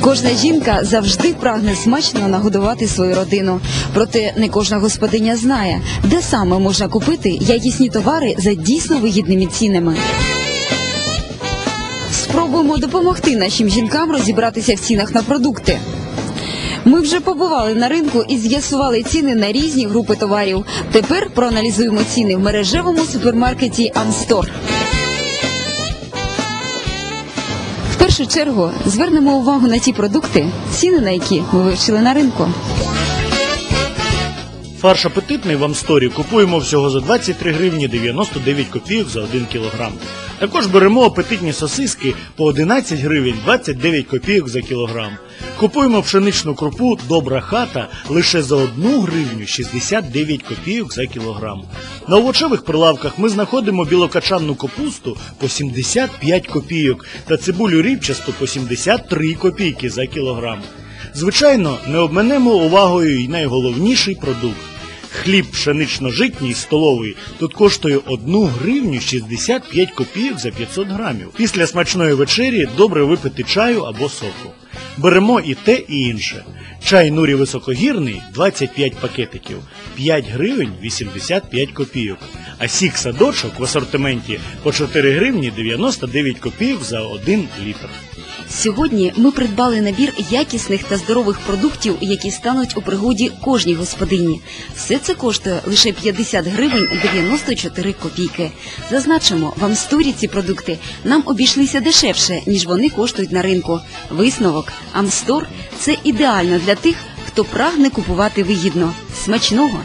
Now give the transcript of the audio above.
Кожна жінка завжди прагне смачно нагодувати свою родину. Проте не кожна господиня знає, де саме можна купити якісні товари за дійсно вигідними цінами. Спробуємо допомогти нашим жінкам розібратися в цінах на продукти. Ми вже побували на ринку і з'ясували ціни на різні групи товарів. Тепер проаналізуємо ціни в мережевому супермаркеті Амстор. Першу чергу звернемо увагу на ті продукти, ціни на які ми вивчили на ринку. Фарш апетитний в Амсторі купуємо всього за 23 гривні 99 копійок за 1 кілограм. Також беремо апетитні сосиски по 11 гривень 29 копійок за кілограм. Купуємо пшеничну крупу Добра хата лише за 1 гривню 69 копійок за кілограм. На овочевих прилавках ми знаходимо білокачанну капусту по 75 копійок та цибулю рібчасту по 73 копійки за кілограм. Звичайно, не обминемо увагою й найголовніший продукт. Хліб пшенично-житній столовий тут коштує 1 гривню 65 копійок за 500 грамів. Після смачної вечері добре випити чаю або соку. Беремо і те, і інше. Чай нурі високогірний 25 пакетиків, 5 гривень 85 копійок. А сік садочок в асортименті по 4 гривні 99 копійок за 1 літр. Сьогодні ми придбали набір якісних та здорових продуктів, які стануть у пригоді кожній господині. Все це коштує лише 50 гривень 94 копійки. Зазначимо, в Амсторі ці продукти нам обійшлися дешевше, ніж вони коштують на ринку. Висновок Амстор це ідеально для тих, хто прагне купувати вигідно. Смачного!